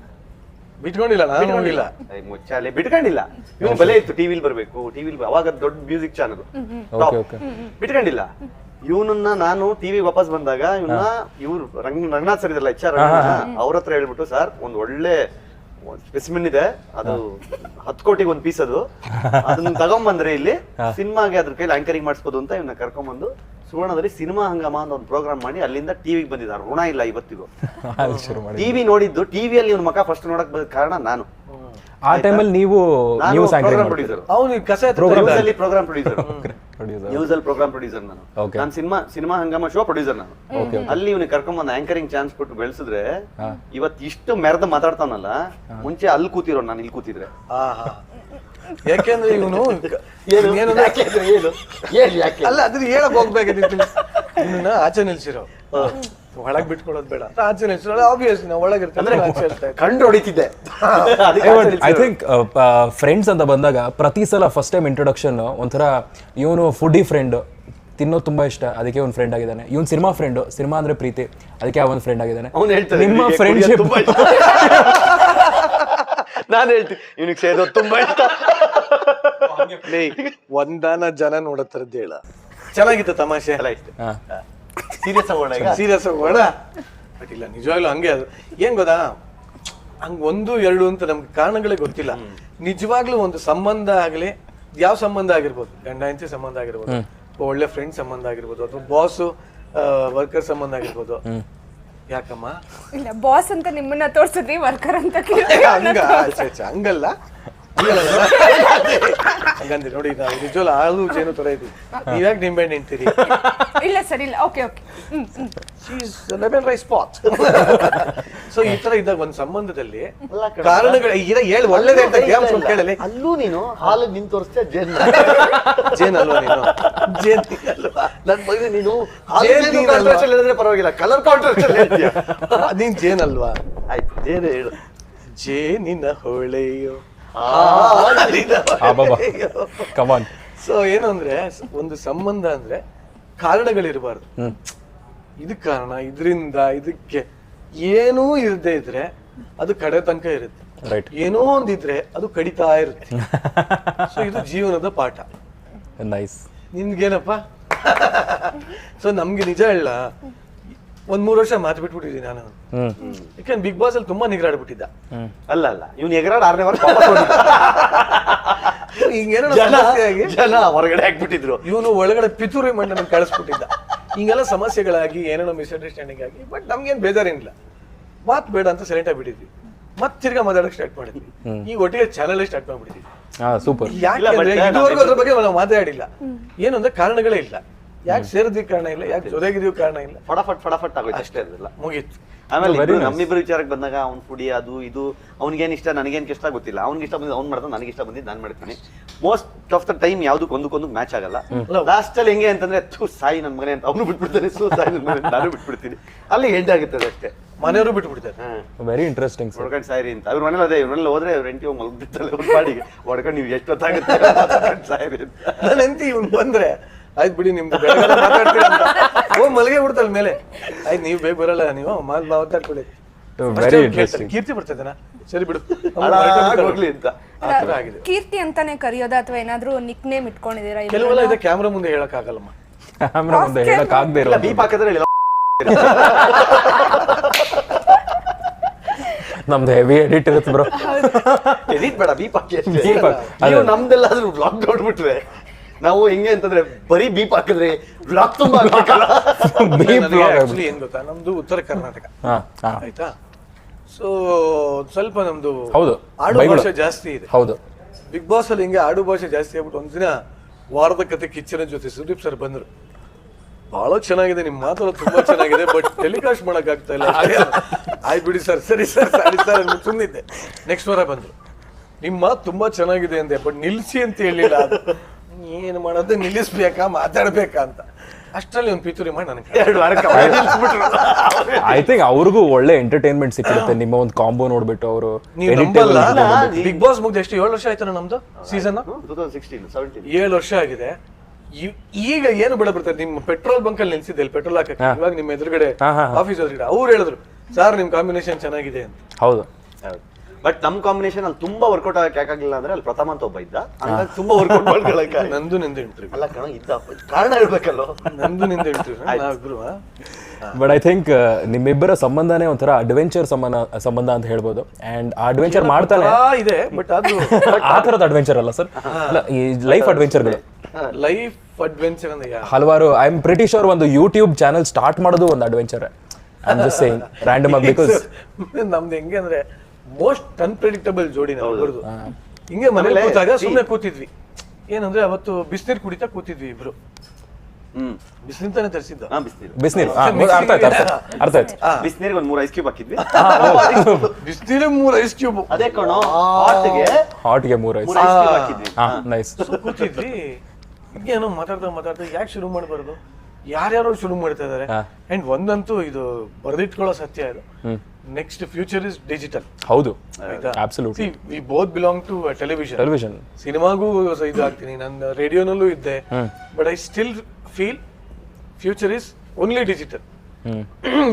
ಬಿಟ್ಕೊಂಡಿಲ್ಲ. ನಾನು ಹೋಗಿಲ್ಲ ಮುಚ್ಚಾಲೆ ಬಿಟ್ಕೊಂಡಿಲ್ಲ. ಇವನು ಬಲೆ ಇತ್ತು ಟಿವಿಲಿ ಬರಬೇಕು. ಟಿವಿ ಅವಾಗ ದೊಡ್ಡ ಮ್ಯೂಸಿಕ್ ಚಾನಲ್ ಓಕೆ ಓಕೆ ಬಿಟ್ಕೊಂಡಿಲ್ಲ. ಇವನನ್ನ ನಾನು ಟಿವಿ ವಾಪಸ್ ಬಂದಾಗ ಇವನ್ನ ಇವ್ರು ರಂಗ ರಂಗನಾಥ್ ಸರ್ ಇದಲ್ಲ ಎಚ್ ಆರ್ ಅವ್ರ ಹತ್ರ ಹೇಳ್ಬಿಟ್ಟು ಸರ್ ಒಂದ್ ಒಳ್ಳೆ ಸ್ಪೆಸಿಮಿನ್ ಇದೆ. ಅದು ಹತ್ತು ಕೋಟಿಗೆ ಒಂದ್ ಪೀಸ್ ಅದು. ಅದನ್ನ ತಗೊಂಬಂದ್ರೆ ಇಲ್ಲಿ ಸಿನಿಮಾಗೆ ಅದ್ರ ಕೈಲಿ ಆಂಕರಿಂಗ್ ಮಾಡಿಸ್ಬೋದು ಅಂತ ಇವನ್ನ ಕರ್ಕೊಂಬಂದು ಸುವರ್ಣದಲ್ಲಿ ಸಿನಿಮಾ ಹಂಗಮ ಅಂತ ಒಂದು ಪ್ರೋಗ್ರಾಮ್ ಮಾಡಿ ಅಲ್ಲಿಂದ ಟಿವಿಗೆ ಬಂದಿದ್ದಾರೆ ಋಣ ಇಲ್ಲ ಇವತ್ತಿಗೂ. ಶುರು ಮಾಡಿ ಟಿವಿ ನೋಡಿದ್ದು ಟಿವಿಯಲ್ಲಿ ಇವ್ನ ಮಕ ಫಸ್ಟ್ ನೋಡಕ್ ಬಂದ ಕಾರಣ ನಾನು. ಆ ಟೈಮಲ್ಲಿ ನೀವು ನ್ಯೂಸ್ ಪ್ರೋಗ್ರಾಮ್ ಪ್ರೊಡ್ಯೂಸರ್ ಅವನು ಕಸ ಅಲ್ಲಿ ಪ್ರೋಗ್ರಾಮ್ ಪ್ರೊಡ್ಯೂಸರ್ ಪ್ರೊಡ್ಯೂಸರ್ ನ್ಯೂಸ್ ಅಲ್ಲಿ ಪ್ರೋಗ್ರಾಮ್ ಪ್ರೊಡ್ಯೂಸರ್ ನಾನು. Okay. ನಾನು cinema cinema Hungama show producer ನಾನು. ಅಲ್ಲಿ ಇವ್ನಿಗೆ ಕರ್ಕೊಂಬಂದು ಆಂಕರಿಂಗ್ ಚಾನ್ಸ್ ಕೊಟ್ಟು ಬೆಳೆಸಿದ್ರೆ ಇವತ್ತು ಇಷ್ಟು ಮೆರೆದು ಮಾತಾಡ್ತಾನಲ್ಲ ಮುಂಚೆ ಅಲ್ಲಿ ಕೂತಿರೋ ನಾನು ಇಲ್ಲಿ ಕೂತಿದ್ರೆ. ಆಹಾ. ಯಾಕೆಂದ್ರೆ ಇವನು ಏನು ಏನು ಯಾಕೆ ಅಂದ್ರೆ ಏನು? ಏನು ಯಾಕೆ? ಅಲ್ಲ ಅದ್ರ ಹೇಳಕ್ ಹೋಗ್ಬೇಕಾಗಿತ್ತು ಇವನ್ನ ಆಚೆ ನಿಲ್ಸಿರೋ. ಒಳಗ್ ಬಿಟ್ಕೊಡೋದ್ ಬೇಡ. ಆಚೆ ನಿಲ್ಸಿರೋ. ಆಬ್ವಿಯಸ್ ನಾವು ಒಳಗಿರ್ತಾರೆ ಕಂಡು ಹೊಡಿತಿದ್ದೆ. ಐ ಥಿಂಕ್ ಫ್ರೆಂಡ್ಸ್ ಅಂತ ಬಂದಾಗ ಪ್ರತಿ ಸಲ ಫಸ್ಟ್ ಟೈಮ್ ಇಂಟ್ರೊಡಕ್ಷನ್ ಒಂಥರ ಇವನು ಫುಡ್ಡಿ ಫ್ರೆಂಡ್ ತಿನ್ನೋದು ತುಂಬಾ ಇಷ್ಟ. ಅದಕ್ಕೆ ಒಂದು ಫ್ರೆಂಡ್ ಆಗಿದ್ದಾನೆ. ಇವನ್ ಸಿನಿಮಾ ಫ್ರೆಂಡ್ ಸಿನಿಮಾ ಅಂದ್ರೆ ಪ್ರೀತಿ. ಅದಕ್ಕೆ ಅವನ್ ಫ್ರೆಂಡ್ ಆಗಿದ್ದಾನೆ. ನಿಮ್ಮ ಫ್ರೆಂಡ್ಶಿಪ್ ತುಂಬಾ ಇಷ್ಟ." ನಾನು ಹೇಳ್ತೀನಿ ಇವನಿಗೆ ಸೇದೋದು ತುಂಬಾ ಇಷ್ಟ. ಲೇ, ಒಂದಾನ ಜನ ನೋಡತ್ತರದ್ದು ಹೇಳ. ಚೆನ್ನಾಗಿತ್ತು ತಮಾಷೆ. ಎಲ್ಲ ಇಷ್ಟ. ಸೀರಿಯಸ್ ಆಗೋಣ ಈಗ? ಸೀರಿಯಸ್ ಹೋಗೋಣ ಬಟ್ ಇಲ್ಲ ನಿಜವಾಗ್ಲೂ ಹಂಗೆ ಅದು. ಏನ್ ಗೊತ್ತಾ? ಹಂಗ್ ಒಂದು ಎರಡು ಅಂತ ನಮ್ಗೆ ಕಾರಣಗಳೇ ಗೊತ್ತಿಲ್ಲ. ನಿಜವಾಗ್ಲೂ ಒಂದು ಸಂಬಂಧ ಆಗಲಿ ಯಾವ ಸಂಬಂಧ ಆಗಿರ್ಬೋದು? ಗಂಡ ಹೆಂಡತಿ ಸಂಬಂಧ ಆಗಿರ್ಬೋದು. ಒಳ್ಳೆ ಫ್ರೆಂಡ್ ಸಂಬಂಧ ಆಗಿರ್ಬೋದು. ಅಥವಾ ಬಾಸು ವರ್ಕರ್ ಸಂಬಂಧ ಆಗಿರ್ಬೋದು. ಯಾಕಮ್ಮ? ಇಲ್ಲ ಬಾಸ್ ಅಂತ ನಿಮ್ಮನ್ನ ತೋರ್ಸಿದ್ರಿ ವರ್ಕರ್ ಅಂತ ಹಂಗ? ಹಂಗಲ್ಲ ಹಂಗಲ್ಲ. ಹಂಗಂದ್ರೆ ನೋಡಿ ನಾವು ನಿಜವಲ್ಲ ಹಾಲು ಜೇನು ತರ ಇದ್ವಿ ನೀವ್ಯಾಕೆ ನಿಂಬೆ ಹಣ್ಣು ನಿಂತೀರಿ? ಇಲ್ಲ ಸರ್ ಇಲ್ಲ okay okay hmm lemon rice path so ಈ ತರ ಇದ್ದಾಗ ಒಂದ್ ಸಂಬಂಧದಲ್ಲಿ ಕಾರಣಗಳು ಈಗ ಹೇಳಿ ಒಳ್ಳೇದೇ ಅಂತ ಗೇಮ್ ಸ್ವಲ್ಪ ಕೇಳಲಿ. ಅಲ್ಲೂ ನೀನು ಹಾಲು ನಿನ್ ತೋರಿಸ್ತೀಯ ಜೇನ್. ಜೇನ್ ಅಲ್ವಾ ನೀನು? ಜೇನ್ ಅಲ್ವಾ? ನನ್ ಬಗ್ಗೆ ನೀನು ಜೇನ್? ಕಾಂಟ್ರಾಸ್ಟ್ ಹೇಳಿದ್ರೆ ಪರವಾಗಿಲ್ಲ ಕಲರ್ ಕಾಂಟ್ರಾಸ್ಟ್ ನೀನ್ ಜೇನ್ ಅಲ್ವಾ? ಆಯ್ತು ಜೇನ್ ಹೇಳು. ಜೇನಿನ ಹೊಳೆಯೋ. ಕಮಾನ್ ಸೊ ಏನು ಅಂದ್ರೆ ಒಂದು ಸಂಬಂಧ ಅಂದ್ರೆ ಕಾರಣಗಳಿರಬಾರ್ದು. ಇದು ಕಾರಣ ಇದರಿಂದ ಇದಕ್ಕೆ ಏನೂ ಇರದೇ ಇದ್ರೆ ಅದು ಕಡೆ ತನಕ ಇರುತ್ತೆ. ರೈಟ್ ಏನೋ ಒಂದಿದ್ರೆ ಅದು ಕಡಿತಾ ಇರುತ್ತೆ. ಸೊ ಇದು ಜೀವನದ ಪಾಠ. ನೈಸ್ ನಿನ್ಗೇನಪ್ಪ ಸೊ ನಮ್ಗೆ ನಿಜ ಹೇಳ ಒಂದ್ ಮೂರು ವರ್ಷ ಮಾತು ಬಿಟ್ಬಿಟ್ಟಿದ್ದೀನಿ ನಾನು. ಹ್ಮ್. ಯಾಕಂದ್ರೆ ಬಿಗ್ ಬಾಸ್ ಅಲ್ಲಿ ತುಂಬಾ ನಿಗ್ರಾಡ್ಬಿಟ್ಟಿದ್ದ. ಹ್ಮ್. ಅಲ್ಲ ಅಲ್ಲ. ಇವ್ನು ಎಗರಾಡ್ ಆರನೇ ವಾರ ವಾಪಸ್ ಹೋಗಿದ್ದ. ಹಿಂಗೇನೋ ಜನ ಸಮಸ್ಯೆ ಆಗಿ ಜನ ಹೊರಗಡೆ ಹಾಕ್ಬಿಟ್ಟಿದ್ರು. ಇವನು ಒಳಗಡೆ ಪಿತೂರಿ ಮಾಡಿ ನಮ್ಗೆ ಕಳಿಸ್ಬಿಟ್ಟಿದ್ದ. ಹಿಂಗೆಲ್ಲ ಸಮಸ್ಯೆಗಳಾಗಿ ಏನೇನೋ ಮಿಸ್ಅಂಡರ್ಸ್ಟ್ಯಾಂಡಿಂಗ್ ಆಗಿ ಬಟ್ ನಮ್ಗೇನ್ ಬೇಜಾರೇನಿಲ್ಲ ಮಾತ್ ಬೇಡ ಅಂತ ಸೈಲೆಂಟ್ ಆಗ್ಬಿಟ್ಟಿದ್ವಿ ಮತ್ ತಿರ್ಗಾ ಮಾತಾಡಕ್ ಸ್ಟಾರ್ಟ್ ಮಾಡಿದ್ವಿ. ಈಗ ಒಟ್ಟಿಗೆ ಚಾನಲ್ ಸ್ಟಾರ್ಟ್ ಮಾಡ್ಬಿಟ್ಟಿದ್ವಿ. ಹಾ ಸೂಪರ್ ಯಾಕೆ ಇದುವರೆಗೂ ಅದ್ರ ಬಗ್ಗೆ ನಾವು ಮಾತಾಡಿಲ್ಲ. ಏನು ಅಂದ್ರೆ ಕಾರಣಗಳೇ ಇಲ್ಲ. ಯಾಕೆ ಸೇರಿದ್ವಿ ಕಾರಣ ಇಲ್ಲ ಯಾಕೆ ಜೊತೆಗಿದೀವಿ ಕಾರಣ ಇಲ್ಲ? ಫಟಾಫಟ್ ಫಟಾಫಟ್ ಆಗೋಯ್ತು ಅಷ್ಟೇ ಅದೆಲ್ಲ. ಮುಗೀತು. ಆಮೇಲೆ ನಮ್ಮಿಬ್ರು ವಿಚಾರಕ್ಕೆ ಬಂದಾಗ ಅವ್ನು ಫುಡಿ ಅದು ಇದು ಅವ್ನಿಗೇನು ಇಷ್ಟ ನನಗೇನು ಇಷ್ಟ ಗೊತ್ತಿಲ್ಲ. ಅವ್ನಿಗೆ ಇಷ್ಟ ಬಂದಿದ್ದು ಅವ್ನು ಮಾಡ್ತಾನೆ ನನಗೆ ಇಷ್ಟ ಬಂದಿದ್ದು ನಾನು ಮಾಡ್ತೀನಿ. ಮೋಸ್ಟ್ ಆಫ್ ದ ಟೈಮ್ ಯಾವ್ದಕ್ಕೆ ಒಂದಕ್ಕೊಂದು ಮ್ಯಾಚ್ ಆಗಲ್ಲ. ಲಾಸ್ಟ್ ಅಲ್ಲಿ ಹೆಂಗೆ ಅಂತಂದ್ರೆ ಥೂ ಸಾಯಿ ನನ್ನ ಮನೆ ಅಂತ ಅವನು ಬಿಟ್ಬಿಡ್ತಾನೆ ಸೂ ಸಾಯಿ ನನ್ನ ಮನೆ ನಾನು ಬಿಟ್ಬಿಡ್ತೀನಿ. ಅಲ್ಲಿ ಎಂಡ್ ಆಗುತ್ತದೆ ಅಷ್ಟೇ. ಮನೆಯವರು ಬಿಟ್ಬಿಡ್ತಾರೆ. ವೆರಿ ಇಂಟ್ರೆಸ್ಟಿಂಗ್ ಹೊಡ್ಕೊಂಡು ಸಾಯಿರಿ ಅಂತ. ಅವ್ರ ಮನೇಲಿ ಅದೇ ಇವ್ರಲ್ಲಿ ಹೋದ್ರೆ ಅವ್ರ ಎಂಟಿ ಹೋಗಿ ಅವ್ರ ಪಾಡಿಗೆ. ಹೊಡ್ಕೊಂಡು ನೀವು ಎಷ್ಟೊತ್ತಾಗುತ್ತೆ ಸಾಯಿರಿ ಅಂತ. ನನ್ನ ಹೆಂಡತಿ ಇವ್ನು ಬಂದ್ರೆ ಆಯ್ತು ಬಿಡಿ ನಿಮ್ದು ಓ ಹೋಗಿ ಮಲಗೆ ಬಿಡ್ತಲ್ಲ ಮೇಲೆ. ಆಯ್ತು ನೀವು ಬೇಗ ಬರಲ್ಲ ನೀವು. ಮಾಲ್ ಮಾತಾಡ್ಕೊಳ್ಳಿ ವೆರಿ. ಇಂಟ್ರೆಸ್ಟಿಂಗ್ ಕೀರ್ತಿ ಬರ್ತದನ ಸರಿ ಬಿಡು. ಹೋಗ್ಲಿ ಅಂತ. ಆ ಆಗಿದೆ. ಕೀರ್ತಿ ಅಂತಾನೆ ಕರೆಯೋದ ಅಥವಾ ಏನಾದ್ರೂ ನಿಕ್ ನೇಮ್ ಇಟ್ಕೊಂಡಿದೀರಾ ಇಬ್ರು? ಕೆಲವೆಲ್ಲ ಇದೆ ಕ್ಯಾಮ್ರಾ ಮುಂದೆ ಹೇಳಕ್ ಆಗಲ್ಲಮ್ಮ ಕ್ಯಾಮ್ರಾ ಮುಂದೆ ಹೇಳಕ್ ಆಗದೆ ಇಲ್ಲ ದೀಪ ಹಾಕಿದ್ರೆ ನಮ್ದು ಹೆವಿ ಎಡಿಟ್ ಇರುತ್ತೆ ಬ್ರೋ ಎಡಿಟ್ ಬೇಡ ದೀಪ ಹಾಕಿ ದೀಪ. ನಮ್ದೆಲ್ಲಾದ್ರೂ ಬ್ಲಾಗ್ ನೋಡ್ಬಿಟ್ರೆ ನಾವು ಹೆಂಗೆ ಅಂತಂದ್ರೆ ಬರೀ ಬೀಪ್ ಹಾಕಿದ್ರೆ ಬ್ಲಾಕ್ ತುಂಬಾ ಆಕ್ಚುಲಿ ಏನ್ ಗೊತ್ತಾ? ನಮ್ದು ಉತ್ತರ ಕರ್ನಾಟಕ. ಆಯ್ತಾ? ಸೊ ಸ್ವಲ್ಪ ನಮ್ದು ಹೌದು. ಆಡು. ಭಾಷೆ ಜಾಸ್ತಿ ಇದೆ. ಹೌದು. ಬಿಗ್ ಬಾಸ್ ಅಲ್ಲಿ ಹಿಂಗೆ ಆಡು ಭಾಷೆ ಜಾಸ್ತಿ ಆಗ್ಬಿಟ್ಟು ಒಂದಿನ ವಾರದ ಕತೆ ಕಿಚ್ಚನ ಜೊತೆ ಸುದೀಪ್ ಸರ್ ಬಂದ್ರು. ಬಹಳ ಚೆನ್ನಾಗಿದೆ ನಿಮ್ ಮಾತು ತುಂಬಾ ಚೆನ್ನಾಗಿದೆ ಬಟ್ ಟೆಲಿಕಾಸ್ಟ್ ಮಾಡಕ್ ಆಗ್ತಾ ಇಲ್ಲ. ಆಯ್ತು. ಬಿಡಿ ಸರ್ ಸರಿ ಸರ್ ಸರಿ ಸರ್ ಅಂತ ಸುಮ್ಮನಿದ್ದೆ ನೆಕ್ಸ್ಟ್ ವಾರ ಬಂದ್ರು. ನಿಮ್ಮ ಮಾತು ತುಂಬಾ ಚೆನ್ನಾಗಿದೆ ಅಂದೆ ಬಟ್ ನಿಲ್ಸಿ ಅಂತ ಹೇಳಿಲ್ಲ. ಏನು ಮಾಡೋದು ನಿಲ್ಲಿಸ್ಬೇಕಾ ಮಾತಾಡ್ಬೇಕಾ ಅಂತ. ಅಷ್ಟರಲ್ಲಿ ಒಂದು ಪಿತೂರಿ ಮಾಡಿ ನನಗೆ. ಎರಡು ವಾರ ಐ ಥಿಂಕ್ ಅವ್ರಿಗೂ ಒಳ್ಳೆ ಎಂಟರ್ಟೈನ್ಮೆಂಟ್ ಸಿಕ್ಕಿರುತ್ತೆ. ನಿಮ್ಮ ಒಂದು ಕಾಂಬೋ ನೋಡ್ಬಿಟ್ಟು ಅವರು ನೀವು ನಂಬಲ್ಲ? ಬಿಗ್ ಬಾಸ್ ಮುಗ್ದು ಎಷ್ಟು? ಏಳು ವರ್ಷ ಆಯ್ತು ನಮ್ದು ಸೀಸನ್ ಹ್ಮ್, 2016, 17. ಏಳು ವರ್ಷ ಆಗಿದೆ. ಈಗ ಏನು ಬೆಳೆ ಬರ್ತಾರೆ ನಿಮ್ಮ ಪೆಟ್ರೋಲ್ ಬಂಕ್ ಅಲ್ಲಿ ನಿಲ್ಸಿದ್ದೆ ಪೆಟ್ರೋಲ್ ಹಾಕಕ್ಕೆ. ಇವಾಗ ನಿಮ್ಮ ಎದುರುಗಡೆ ಆಫೀಸ್ ಎದುರುಗಡೆ. ಅವ್ರು ಹೇಳಿದ್ರು ಸರ್ ನಿಮ್ ಕಾಂಬಿನೇಷನ್ ಚೆನ್ನಾಗಿದೆ ಅಂತ. ಹೌದು. ಬಟ್ ನಮ್ ಕಾಂಬಿನೇಷನ್ ಅಲ್ಲಿ ತುಂಬಾ ವರ್ಕೌಟ್ ಆಗಕ್ಕೆ ಯಾಕಾಗಿಲ್ಲ ಅಂದ್ರೆ ಅಲ್ಲಿ ಪ್ರಥಮ ಅಂತ ಒಬ್ಬ ಇದ್ದ. ಹಂಗಾಗಿ ತುಂಬಾ ವರ್ಕೌಟ್ ಮಾಡ್ಕೊಳಕ್ಕೆ ನಂದು ನಿಂದು ಇಂಟರ್ವ್ಯೂ ಅಲ್ಲ ಕಣ ಇದ್ದ ಕಾರಣ ಹೇಳ್ಬೇಕಲ್ಲ? ನಂದು ನಿಂದು ಇಂಟರ್ವ್ಯೂ ಬಟ್ ಐ ಥಿಂಕ್ ನಿಮ್ಮಿಬ್ಬರ ಸಂಬಂಧನೇ ಒಂಥರ ಅಡ್ವೆಂಚರ್ ಸಂಬಂಧ ಸಂಬಂಧ ಅಂತ ಹೇಳ್ಬೋದು. ಅಂಡ್ ಆ ಅಡ್ವೆಂಚರ್ ಮಾಡ್ತಾನೆ. ಇದೆ ಬಟ್ ಅದು ಆ ಥರದ ಅಡ್ವೆಂಚರ್ ಅಲ್ಲ ಸರ್ ಈ ಲೈಫ್ ಅಡ್ವೆಂಚರ್ಗಳು ಲೈಫ್ ಅಡ್ವೆಂಚರ್ ಹಲವಾರು ಐ ಆಮ್ ಪ್ರಿಟಿ ಶೋರ್ ಒಂದು ಯೂಟ್ಯೂಬ್ ಚಾನಲ್ ಸ್ಟಾರ್ಟ್ ಮಾಡೋದು ಒಂದು adventure I am just saying random ಆಗಿ ಬಿಕಾಸ್ ನಮ್ದು ಹೆಂಗೆ ಅಂದ್ರೆ ಮೋಸ್ಟ್ ಅನ್ಪ್ರೆಡಿಕ್ಟಬಲ್ ಜೋಡಿ ನಾವು ಇಬ್ರದ್ದು. ಹಿಂಗೆ ಮನೇಲಿ ಕೂತಾಗ ಸುಮ್ಮನೆ ಕೂತಿದ್ವಿ. ಏನಂದ್ರೆ ಅವತ್ತು ಬಿಸಿನೀರು ಕುಡಿತಾ ಕೂತಿದ್ವಿ ಇಬ್ರು. ಹ್ಮ್. ಬಿಸಿನಿಂತಾನೆ ತರಿಸಿದ್ದ. ಹಾ ಬಿಸ್ನೀರು. ಬಿಸ್ನೀರ್. ಅರ್ಥ ಆಯ್ತು ಅರ್ಥ ಆಯ್ತು ಬಿಸ್ನೀರಿಗೆ ಒಂದ್ ಮೂರ್ ಐಸ್ ಕ್ಯೂಬ್ ಹಾಕಿದ್ವಿ. ಬಿಸಿನೀರೇ ಮೂರು ಐಸ್ ಕ್ಯೂಬ್ ಅದೇ ಕಣೋ ಹಾಟ್ಗೆ ಹಾಟ್ಗೆ ಮೂರು ಐಸ್ ಮೂರ್ ಐಸ್ ಕ್ಯೂಬ್ ಹಾಕಿದ್ವಿ. ನೈಸ್ ಕೂತಿದ್ವಿ. ಏನೋ ಮಾತಾಡ್ತಾ ಮಾತಾಡ್ತಾ ಯಾಕೆ ಶುರು ಮಾಡಬಾರ್ದು? ಯಾರ್ಯಾರೋ ಶುರು ಮಾಡ್ತಾ ಇದಾರೆ. ಅಂಡ್ ಒಂದಂತೂ ಇದು ಬರ್ದಿಟ್ಕೊಳ್ಳೋ ಸತ್ಯ ಇದು. ನೆಕ್ಸ್ಟ್ ಫ್ಯೂಚರ್ ಇಸ್ ಡಿಜಿಟಲ್ ಹೌದು. Absolutely we both belong to television television ಸಿನಿಮಾಗೂ ಇದು ಆಗ್ತೀನಿ ನಾನು ರೇಡಿಯೋನಲ್ಲೂ ಇದ್ದೆ. But I still feel future is only digital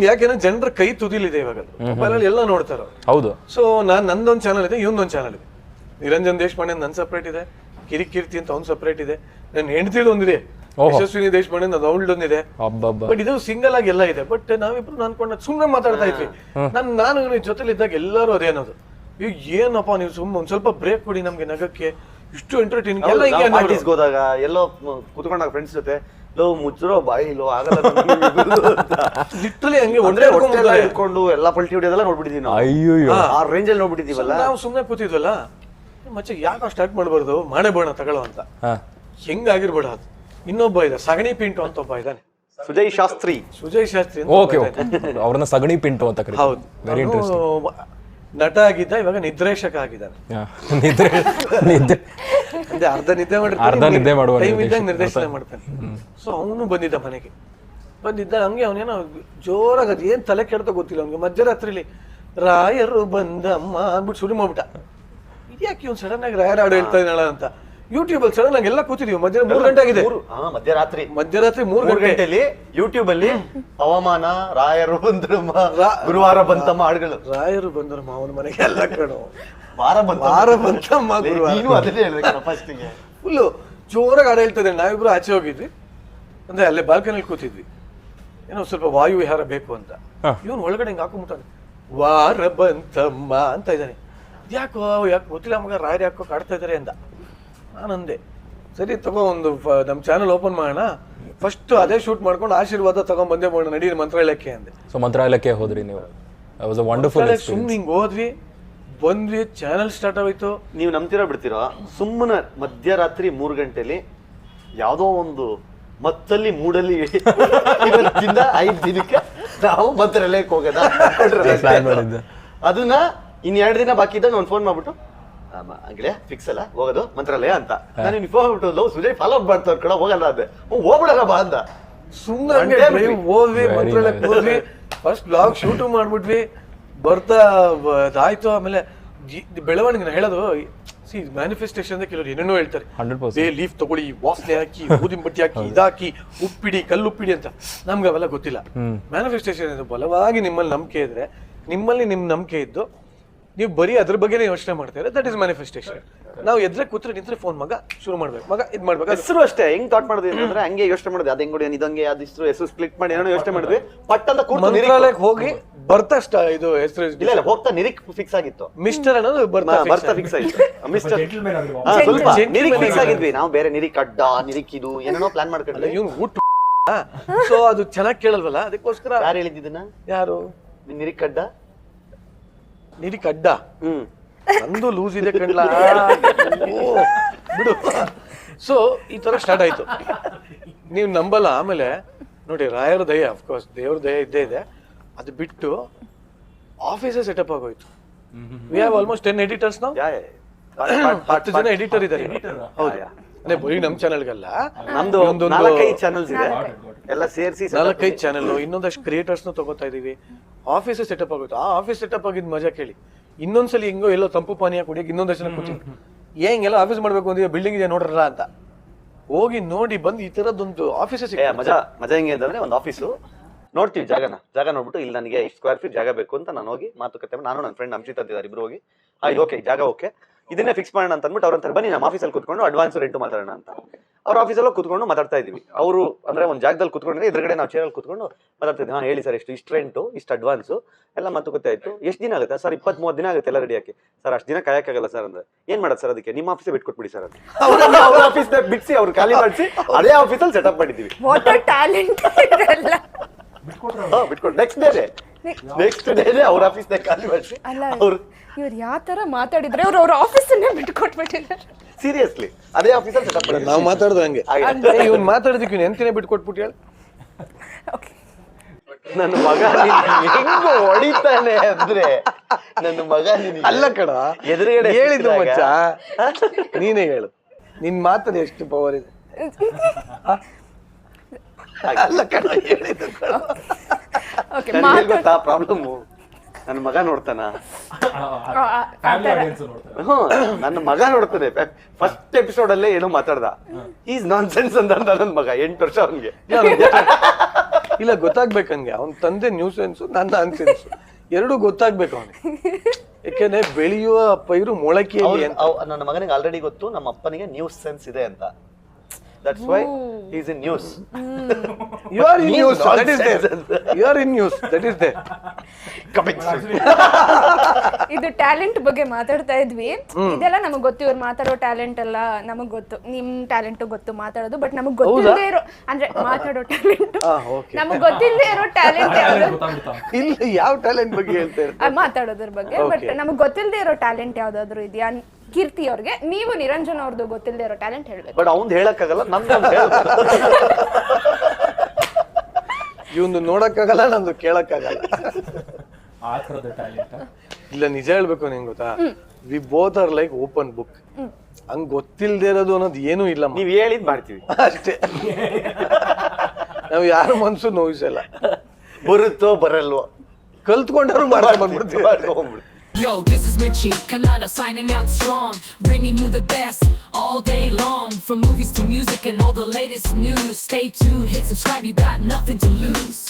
ಯಾಕೆಂದ್ರೆ ಜನರ ಕೈ ತುದಿಲಿದೆ ಇವಾಗ ಮೊಬೈಲಲ್ಲಿ ಎಲ್ಲ ನೋಡ್ತಾರ ಹೌದು. ಸೊ ನಾನು ನಂದೊಂದು ಚಾನಲ್ ಇದೆ ಇವನೊಂದು ಚಾನಲ್ ಇದೆ. ನಿರಂಜನ್ ದೇಶಪಾಂಡೆ ನನ್ನ ಸಪ್ರೇಟ್ ಇದೆ ಕಿರಿಕಿರ್ತಿ ಅಂತ ಅವ್ನು ಸಪ್ರೇಟ್ ಇದೆ. ನನ್ನ ಹೆಂಡತಿದು ಒಂದಿದೆ. ಯಶಸ್ವಿನಿ ದೇಶಪಾಂಡೆ ಅದು ಅಬ್ಬಬ್ಬ ಬಟ್ ಇದು ಸಿಂಗಲ್ ಆಗಿ ಎಲ್ಲ ಇದೆ. ಬಟ್ ನಾವಿಬ್ರು ಅನ್ಕೊಂಡ ಸುಮ್ಮನೆ ಮಾತಾಡ್ತಾ ಇದ್ವಿ. ನನ್ ನಾನು ನಿಮ್ ಜೊತೆಲಿ ಇದ್ದಾಗ ಎಲ್ಲರೂ ಅದೇನದು ಈಗ ಏನಪ್ಪ ನೀವು ಸುಮ್ಮನೆ ಒಂದ್ ಸ್ವಲ್ಪ ಬ್ರೇಕ್ ಕೊಡಿ ನಮ್ಗೆ ನಗಕ್ಕೆ. ಇಷ್ಟು ಎಂಟರ್ಟೈನಿಂಗ್ ಎಲ್ಲ ಹಿಂಗೆ ಹೋದಾಗ ಎಲ್ಲೋ ಕುತ್ಕೊಂಡಾಗ ಫ್ರೆಂಡ್ಸ್ ಜೊತೆ ಲೋ ಮುಚ್ಚರೋ ಬಾಯಿ ಲೋ ಆಗಲ್ಲ ಲಿಟ್ರಲಿ ಹಂಗೆ ಒಂದೇ ಇಟ್ಕೊಂಡು ಎಲ್ಲ ಪಲ್ಟಿ ಹೊಡಿಯೋದೆಲ್ಲ ನೋಡ್ಬಿಟ್ಟಿದೀವಿ ನಾವು. ಅಯ್ಯೋ ಆ ರೇಂಜ್ ಅಲ್ಲಿ ನೋಡ್ಬಿಟ್ಟಿದೀವಲ್ಲ? ನಾವು ಸುಮ್ಮನೆ ಕೂತಿದ್ವಲ್ಲ. ಮಚ್ಚ ಯಾಕೆ ಸ್ಟಾರ್ಟ್ ಮಾಡಬಾರ್ದು? ಮಾಡೇ ಬೇಡ ತಗೊಳ್ಳೋ ಅಂತ. ಹೆಂಗಾಗಿರ್ಬೇಡ ಅದು? ಇನ್ನೊಬ್ಬ ಇದೆ ಸಗಣಿ ಪಿಂಟು ಅಂತ ಒಬ್ಬ ಇದ್ದಾನೆ. ಸುಜಯ್ ಶಾಸ್ತ್ರಿ. ಸುಜಯ್ ಶಾಸ್ತ್ರಿ ಅಂತ ಓಕೆ ಒಬ್ಬ ಓಕೆ. ಇದ್ದಾನೆ. ಅವ್ರನ್ನ ಸಗಣಿ ಪಿಂಟು ಅಂತ ಕರೀತಾರೆ. ಹೌದು. ವೆರಿ ಇಂಟ್ರೆಸ್ಟಿಂಗ್ ಅವನು ನಟ ಆಗಿದ್ದ ಇವಾಗ ನಿರ್ದೇಶಕ ಆಗಿದ್ದಾನೆ. ನಿದ್ರೆ ನಿದ್ದೆ ಅಂದ್ರೆ ಅರ್ಧ ನಿದ್ದೆ ಅರ್ಧ ನಿದ್ದೆ ಮಾಡುವ ಟೈಮ್ ಇದ್ದಾಗ ನಿರ್ದೇಶನ ಮಾಡ್ತಾನೆ. ಸೊ ಅವನು ಬಂದಿದ್ದ ಮನೆಗೆ. ಬಂದಿದ್ದ ಹಂಗೆ ಅವನೇನೋ ಜೋರಾಗಿ ಅದು ಏನ್ ತಲೆ ಕೆಡ್ತ ಗೊತ್ತಿಲ್ಲ ಅವ್ನಿಗೆ. ಮಧ್ಯರಾತ್ರಿಲಿ ರಾಯರು ಬಂದಮ್ಮ ಅಂದ್ಬಿಟ್ಟು ಶುರು ಮಾಡ್ಬಿಟ್ಟ. ಇದ್ಯಾಕೆ ಇವ್ನು ಸಡನ್ ಆಗಿ ರಾಯರ ಹಾಡು ಹೇಳ್ತಾ ಇದ್ದಾಳ ಅಂತ ಯೂಟ್ಯೂಬ್ ಅಲ್ಲಿ ಸಡನ್ ಆಗಿ ಎಲ್ಲ ಕೂತಿದೀವಿ. ಮಧ್ಯಾಹ್ನ ಮೂರು ಗಂಟೆ ಆಗಿದೆ ಮೂರು- ಹಾ ಮಧ್ಯರಾತ್ರಿ. ಮಧ್ಯರಾತ್ರಿ ಮೂರು ಮೂರು ಗಂಟೆ. ಗಂಟೆಲಿ ಯೂಟ್ಯೂಬ್ ಅಲ್ಲಿ ಹವಾಮಾನ ರಾಯರು ಬಂದ್ರಮ್ಮ ಗುರುವಾರ ಬಂತಮ್ಮ ಹಾಡುಗಳು. ರಾಯರು ಬಂದರು ಮಾವನ ಮನೆಗೆ ಎಲ್ಲ ಕಣೋ. ವಾರ ಬಂತ ವಾರ ಬಂತಮ್ಮ ಗುರುವಾರ. ನೀನು ಅದನ್ನೇ ಹೇಳ್ಬೇಕಲ್ಲ ಫಸ್ಟಿಗೆ ಫುಲ್ಲು ಜೋರಾಗಿ ಹಾಡು ಹೇಳ್ತದೆ ಇದ್ದಾನೆ. ನಾವಿಬ್ರು ಆಚೆ ಹೋಗಿದ್ವಿ. ಅಂದ್ರೆ ಅಲ್ಲೇ ಬಾಲ್ಕನಿಲಿ ಕೂತಿದ್ವಿ. ಏನೋ ಸ್ವಲ್ಪ ವಾಯು ವಿಹಾರ ಬೇಕು ಅಂತ. ಇವನು ಒಳಗಡೆ ಹಿಂಗೆ ಹಾಕೊಂಬಿಟ್ಟಾನೆ ವಾರ ಬಂತಮ್ಮ ಅಂತ ಇದ್ದಾನೆ. ಯಾಕೋ ಯಾಕೆ ಗೊತ್ತಿಲ್ಲ ಮಗ ರಾಯರ್ ಯಾಕೋ ಕಾಡ್ತಾ ಇದ್ದಾರೆ ಅಂದ ನಾನಂದೆ. ಸರಿ ತಗೋ ಒಂದು ಫ- ನಮ್ಮ ಚಾನಲ್ ಓಪನ್ ಮಾಡೋಣ. ಫಸ್ಟ್ ಅದೇ ಶೂಟ್ ಮಾಡ್ಕೊಂಡು ಆಶೀರ್ವಾದ ತಗೊಂಡ್ ಬಂದೆ ಮಾಡೋಣ ನಡೀರಿ ಮಂತ್ರಾಲಯಕ್ಕೆ ಅಂದೆ. ಸೊ ಮಂತ್ರಾಲಯಕ್ಕೆ ಹೋದ್ರಿ ನೀವು. ವಾಸ್ ಅ ವಂಡರ್ಫುಲ್ ಸುಮ್ಮನೆ ಹಿಂಗೆ ಹೋದ್ವಿ. ಬಂದ್ವಿ ಚಾನಲ್ ಸ್ಟಾರ್ಟ್ ಆಗೋಯ್ತು. ನೀವು ನಂಬ್ತೀರ ಬಿಡ್ತೀರೋ? ಸುಮ್ಮನೆ ಮಧ್ಯರಾತ್ರಿ ಮೂರು ಗಂಟೆಲಿ ಯಾವುದೋ ಒಂದು ಮತ್ತಲ್ಲಿ ಮೂಡಲ್ಲಿ ಇವತ್ತಿಂದ ಐದು ದಿನಕ್ಕೆ ನಾವು ಮಂತ್ರಾಲಯಕ್ಕೆ ಹೋಗೋದ? ಅದನ್ನ ಇನ್ ಎರಡು ದಿನ ಬಾಕಿ ಇದ್ದಾಗ ಒಂದು ಫೋನ್ ಮಾಡ್ಬಿಟ್ಟು ಅಂಗಡಿಯ ಫಿಕ್ಸ್ ಅಲ್ಲ? ಹೋಗೋದು ಮಂತ್ರಾಲಯ ಅಂತ. ನಾನು ನಿನ್ ಫೋನ್ ಸುಜಯ್ ಫಾಲೋ ಅಪ್ ಮಾಡ್ತಾರ ಕಣ ಹೋಗಲ್ಲ ಅಂದೆ. ಹೋಗ್ಬಿಡಲ್ಲ ಬಾ ಅಂತ ಸುಮ್ಮನೆ. ಹೋದ್ವಿ ಮಂತ್ರಾಲಯಕ್ಕೆ. ಹೋದ್ವಿ ಫಸ್ಟ್ ಬ್ಲಾಗ್ ಶೂಟು ಮಾಡ್ಬಿಟ್ವಿ ಬರ್ತಾ ಆಯ್ತು ಅದಾಯ್ತು ಆಮೇಲೆ ಬೆಳವಣಿಗೆ ನಾನು ಹೇಳೋದು ಸಿ ಮ್ಯಾನಿಫೆಸ್ಟೇಷನ್ ಕೆಲವರು ಏನೇನೋ ಹೇಳ್ತಾರೆ. 100%. ಬೇ ಲೀಫ್ ತಗೊಳ್ಳಿ ವಾಸನೆ ಹಾಕಿ ಊದಿನ ಬಟ್ಟಿ ಹಾಕಿ ಇದಾಕಿ ಉಪ್ಪಿಡಿ ಕಲ್ಲುಪ್ಪಿಡಿ ಅಂತ. ನಮ್ಗೆ ಅವೆಲ್ಲ ಗೊತ್ತಿಲ್ಲ. ಮ್ಯಾನಿಫೆಸ್ಟೇಷನ್ ಇದು ಬಲವಾಗಿ ನಿಮ್ಮಲ್ಲಿ ನಂಬಿಕೆ ಇದ್ರೆ ನಿಮ್ಮಲ್ಲಿ ನಿಮ್ ನಂಬಿಕೆ ಇದ್ದು ನೀವು ಬರೀ ಅದ್ರ ಬಗ್ಗೆನೇ ಯೋಚನೆ ಮಾಡ್ತಾರೆ ದಟ್ ಇಸ್ ಮ್ಯಾನಿಫೆಸ್ಟೇಷನ್ ನಾವು ಎದ್ರೆ ಕೂತ್ರೆ ನಿಂತ್ರೆ ಫೋನ್ ಮಗ ಶುರು ಮಾಡ್ಬೇಕು. ಮಗ ಇದ್ ಮಾಡ್ಬೇಕು. ಹೆಸರು ಅಷ್ಟೇ ಹೆಂಗ್ ಥಾಟ್ ಮಾಡಿದ್ವಿ ಅಂದ್ರೆ ಹಂಗೆ ಯೋಚನೆ ಮಾಡಿದ್ವಿ ಅದ್ ಹೆಂಗ್ ಇದಂಗೆ ಅದ್ ಹೆಸರು ಹೆಸರು ಕ್ಲಿಕ್ ಮಾಡಿ ಏನೋ ಯೋಚನೆ ಮಾಡಿದ್ವಿ. ಪಟ್ ಅಂತ ಕೂತು ಮಂತ್ರಾಲಯಕ್ಕೆ ಹೋಗಿ ಬರ್ತಾ ಇದು ಹೆಸರು ಇಲ್ಲ ಇಲ್ಲ ಹೋಗ್ತಾ ನಿರಿಕ್ ಫಿಕ್ಸ್ ಆಗಿತ್ತು. ಮಿಸ್ಟರ್ ಅನ್ನೋದು ಬರ್ತಾ ಬರ್ತಾ. ಫಿಕ್ಸ್ ಆಯ್ತು ಮಿಸ್ಟರ್ ಸ್ವಲ್ಪ ನಿರಿಕ್ ಫಿಕ್ಸ್ ಆಗಿದ್ವಿ. ನಾವು ಬೇರೆ ನಿರಿಕ್ ಅಡ್ಡ ನಿರಿಕ್ ಇದು ಏನೇನೋ ಪ್ಲಾನ್ ಮಾಡ್ಕೊಂಡ್ವಿ. ಇವ್ನು ಊಟ ಸೊ ಅದು ಚೆನ್ನಾಗಿ ಕೇಳಲ್ವಲ್ಲ? ಅದಕ್ಕೋಸ್ಕರ ಯಾರು ಹೇಳಿದ್ದನ್ನ ಯಾರು? ನಿರಿಕ್ ಅಡ್ಡ? ನಿರಿ ಕಡ್ಡ? ಹ್ಮ್. ನಂದು ಲೂಸ್ ಇದೆ ಕಣ್ಲ? ಬಿಡು. ಸೊ ಈ ತರ ಸ್ಟಾರ್ಟ್ ಆಯ್ತು. ನೀವು ನಂಬಲ್ಲ ಆಮೇಲೆ ನೋಡಿ ರಾಯರ ದಯ ಅಫ್ಕೋರ್ಸ್ ದೇವ್ರ ದಯ ಇದ್ದೇ ಇದೆ. ಅದು ಬಿಟ್ಟು ಆಫೀಸೇ ಸೆಟಪ್ ಆಗೋಯ್ತು. We have almost ten editors ನಾವು. ಹತ್ತು ಜನ ಎಡಿಟರ್ ಇದ್ದಾರೆ. ಹೌದಾ. ಅದೇ ಬರೀ ನಮ್ ಚಾನೆಲ್ಗಲ್ಲ ನಮ್ದು ಒಂದೊಂದು- ನಾಲ್ಕೈದು ಚಾನಲ್ಸ್ ಇದೆ. ಎಲ್ಲ ಸೇರಿಸಿ ನಾಲ್ಕೈದು ಚಾನೆಲ್ ಇನ್ನೊಂದಷ್ಟು ಕ್ರಿಯೇಟರ್ಸ್ನು ತಗೋತಾ ಇದೀವಿ. ಆಫೀಸೇ ಸೆಟಪ್ ಆಗುತ್ತೆ ಆ ಆಫೀಸ್ ಸೆಟಪ್ ಆಗಿದ್ ಮಜಾ ಕೇಳಿ. ಇನ್ನೊಂದ್ಸಲ ಹಿಂಗೋ ಎಲ್ಲೋ ತಂಪು ಪಾನೀಯ ಕುಡಿಯೋಕೆ ಇನ್ನೊಂದು ಜನ ಕೂತಿದ್ರು ಹೆಂಗೆಲ್ಲ ಆಫೀಸ್ ಮಾಡ್ಬೇಕು ಅಂದ್ರೆ ಬಿಲ್ಡಿಂಗ್ ಇದೆ ನೋಡ್ರಲ್ಲ ಅಂತ. ಹೋಗಿ ನೋಡಿ ಬಂದು ಈ ತರದೊಂದು ಆಫೀಸ್ ಸಿಗ್ತದೆ ಸಿಗ ಮಜಾ ಮಜಾ ಹೆಂಗೆ ಅಂತಂದ್ರೆ ಒಂದು ಆಫೀಸು ನೋಡ್ತೀವಿ ಜಾಗನ. ಜಾಗ ನೋಡ್ಬಿಟ್ಟು ಇಲ್ಲಿ ನನಗೆ ಸ್ಕ್ವೇರ್ ಫೀಟ್ ಜಾಗ ಬೇಕು ಅಂತ ನಾನು ಹೋಗಿ ಮಾತುಕತೆ ನಾನು ನನ್ನ ಫ್ರೆಂಡ್ ಅಂಶಿತ್ ಅಂತಿದ್ದಾರೆ ಇಬ್ರು ಹೋಗಿ. ಆಯ್ತು ಓಕೆ ಜಾಗ ಓಕೆ ಇದನ್ನೇ ಫಿಕ್ಸ್ ಮಾಡೋಣ ಅಂತ ಅಂದ್ಬಿಟ್ಟು ಅವ್ರ ಬನ್ನಿ ನಮ್ಮ ಆಫೀಸಲ್ಲಿ ಕುತ್ಕೊಂಡು ಅಡ್ವಾನ್ಸ್ ರೆಂಟು ಮಾತಾಡೋಣ ಅಂತ. ಅವ್ರ ಆಫೀಸಲ್ಲೂ ಕುತ್ಕೊಂಡು ಮಾತಾಡ್ತಾ ಇದೀವಿ ಅವರು ಅಂದ್ರೆ ಒಂದು ಜಾಗದಲ್ಲಿ ಕುತ್ಕೊಂಡ್ರೆ ಎದುರುಗಡೆ ನಾವು ಚೇರಲ್ಲಿ ಕುತ್ಕೊಂಡು ಮಾತಾಡ್ತಿದ್ದೀವಿ ಹಾ ಹೇಳಿ ಸರ್ ಎಷ್ಟು ಇಷ್ಟು ರೆಂಟು ಇಷ್ಟು ಅಡ್ವಾನ್ಸು ಎಲ್ಲ ಮಾತುಕತೆ ಆಯಿತು. ಎಷ್ಟು ದಿನ ಆಗುತ್ತೆ? ಸರ್ ಇಪ್ಪತ್ತ್ ಮೂವತ್ತು ದಿನ ಆಗುತ್ತೆ ಎಲ್ಲ ರೆಡಿ ಹಾಕಿ ಸರ್ ಅಷ್ಟು ದಿನ ಕಾಯಕ್ಕಾಗಲ್ಲ ಸರ್ ಅಂದ್ರೆ. ಏನ್ ಮಾಡೋದು ಸರ್ ಅದಕ್ಕೆ? ನಿಮ್ಮ ಆಫೀಸೇ ಬಿಟ್ಕೊಟ್ಬಿಡಿ ಸರ್ ಅಂತ ಅವ್ರ ಆಫೀಸ್ ಬಿಡಿಸಿ ಅವ್ರು ಖಾಲಿ ಮಾಡಿಸಿ ಅದೇ ಆಫೀಸಲ್ಲಿ ಸೆಟಪ್ ಮಾಡಿದ್ದೀವಿ. ಬಿಟ್ಕೊಟ್ರೆ. ನೆಕ್ಸ್ಟ್ ಡೇನೆ ನೆಕ್ಸ್ಟ್ ಡೇನೆ ಅವ್ರ ಆಫೀಸ್ ಖಾಲಿ ಮಾಡಿ. ಅಲ್ಲ ಅವ್ರು ಇವ್ರು ಯಾವ ತರ ಮಾತಾಡಿದ್ರೆ ಅವ್ರು ಅವ್ರ ಆಫೀಸನ್ನೇ ಬಿಟ್ಕೊಟ್ಬಿಟ್ಟಿದ್ದಾರೆ. ಸೀರಿಯಸ್ಲಿ ಅದೇ ಆಫೀಸಲ್ಲಿ ಸೆಟಪ್ ಮಾಡಿ ನಾವು ಮಾತಾಡಿದ್ರೆ ಹಂಗೆ. ಅಂದ್ರೆ ಇವ್ನು ಮಾತಾಡೋದಕ್ಕೆ ಇವ್ನು ಎಂತಿನೇ ಬಿಟ್ಕೊಟ್ಬಿಟ್ಟು ಹೇಳಿ. ಓಕೆ ನನ್ನ ಮಗ ಹೆಂಗ ಹೆಂಗ್ ಹೊಡಿತಾನೆ ಅಂದ್ರೆ ನನ್ನ ಮಗ ಅಲ್ಲ ಕಣ ಎದುರುಗಡೆ ಹೇಳಿದ್ದು ಮಚ್ಚ? ನೀನೇ ಹೇಳು. ನಿನ್ ಮಾತಲ್ಲಿ ಎಷ್ಟು ಪವರ್ ಇದೆ? ಅಲ್ಲ ಕಣ ಹೇಳಿದ್ದು ಕಣ. ಓಕೆ ಗೊತ್ತಾ ಪ್ರಾಬ್ಲಮ್ ನನ್ನ ಮಗ ನೋಡ್ತಾನ ಫ್ಯಾಮಿಲಿ ಆಡಿಯನ್ಸ್ ನೋಡ್ತಾರೆ ಹ್ಮ್ ನನ್ನ ಮಗ ನೋಡ್ತಾನೆ ಫಸ್ಟ್ ಎಪಿಸೋಡ್ ಅಲ್ಲೇ ಏನೋ ಮಾತಾಡ್ದ ಈಸ್ ನಾನ್ ಸೆನ್ಸ್ ಅಂತ ಅಂದ ನನ್ನ ಮಗ ಎಂಟು ವರ್ಷ ಅವನ್ಗೆ ಇಲ್ಲ, ಅವ್ನಿಗೆ ಅವನ್ ತಂದೆ ನ್ಯೂ ಸೆನ್ಸು ನನ್ನ ಅನ್ಸೆನ್ಸ್ ಎರಡೂ ಗೊತ್ತಾಗ್ಬೇಕು ಅವನಿಗೆ ಯಾಕೆಂದ್ರೆ ಬೆಳೆಯುವ ಪೈರು ಮೊಳಕೆಯಲ್ಲಿ ಅಂತ ನನ್ನ ಮಗನಿಗೆ ಆಲ್ರೆಡಿ ಗೊತ್ತು ನಮ್ಮ ಅಪ್ಪನಿಗೆ ನ್ಯೂಸ್ ಸೆನ್ಸ್ ಇದೆ ಅಂತ that's why is in news are in news. news. That is there Nonsense. You are in news that is there ಇದು ಟ್ಯಾಲೆಂಟ್ ಬಗ್ಗೆ ಮಾತಾಡ್ತಾ ಇದ್ವಿ. ಇದೆಲ್ಲ ನಮಗ್ ಗೊತ್ತು ಇವ್ರು ಮಾತಾಡೋ ಟ್ಯಾಲೆಂಟ್ ಎಲ್ಲ ನಮಗ್ ಗೊತ್ತು. ನಿಮ್ ಟ್ಯಾಲೆಂಟ್ ಗೊತ್ತು ಮಾತಾಡೋದು ಬಟ್ ನಮಗ್ ಗೊತ್ತಿಲ್ಲದೆ ಇರೋ ಅಂದ್ರೆ ಮಾತಾಡೋ ಟ್ಯಾಲೆಂಟ್ okay. ನಮಗ್ ಗೊತ್ತಿಲ್ಲದೆ ಇರೋ ಟ್ಯಾಲೆಂಟ್ ಯಾವ್ದು? ಇಲ್ಲ ಯಾವ ಟ್ಯಾಲೆಂಟ್ ಬಗ್ಗೆ ಹೇಳ್ತಾ ಇರ್ತಾರೆ? ಆ, ಮಾತಾಡೋದ್ರ ಬಗ್ಗೆ ಬಟ್ Okay. ನಮಗ್ ಗೊತ್ತಿಲ್ಲದೆ ಇರೋ ಟ್ಯಾಲೆಂಟ್ ಯಾವ್ದಾದ್ರು ಇದೆಯಾ? ಕೀರ್ತಿ ಅವ್ರಿಗೆ ನೀವು ನಿರಂಜನ್ ಅವ್ರದ್ದು ಗೊತ್ತಿಲ್ಲದೆ ಇರೋ ಟ್ಯಾಲೆಂಟ್ ಹೇಳಬೇಕು. ಬಟ್ ಅವ್ನ್ ಹೇಳಕ್ಕಾಗಲ್ಲ ನಮ್ದು ಇವ್ನು ನೋಡಕ್ಕಾಗಲ್ಲ ನಂದು ಕೇಳಕ್ಕಾಗಲ್ಲ. ಆ ಥರದ ಟ್ಯಾಲೆಂಟ್ ಇಲ್ಲ ನಿಜ ಹೇಳ್ಬೇಕು ನಿಂಗೆ ಗೊತ್ತಾ? We both are like open book ಹಂಗ್ ಗೊತ್ತಿಲ್ದೇ ಇರೋದು ಅನ್ನೋದು ಏನೂ ಇಲ್ಲ ನೀವ್ ಹೇಳಿದ್ ಮಾಡ್ತೀವಿ. ಅಷ್ಟೇ. ನಾವು ಯಾರ ಮನ್ಸು ನೋಯಿಸಲ್ಲ. ಬರುತ್ತೋ ಬರಲ್ವೋ? ಕಲ್ತ್ಕೊಂಡ್ರು ಮಾಡ್ಕೊಂಡ್ ಬಂದ್ಬಿಡ್ತೀವಿ. Yo, this is Richie Kanada signing out strong, bringing you the best all day long. From movies to music and all the latest news. Stay tuned, hit subscribe, you got nothing to lose.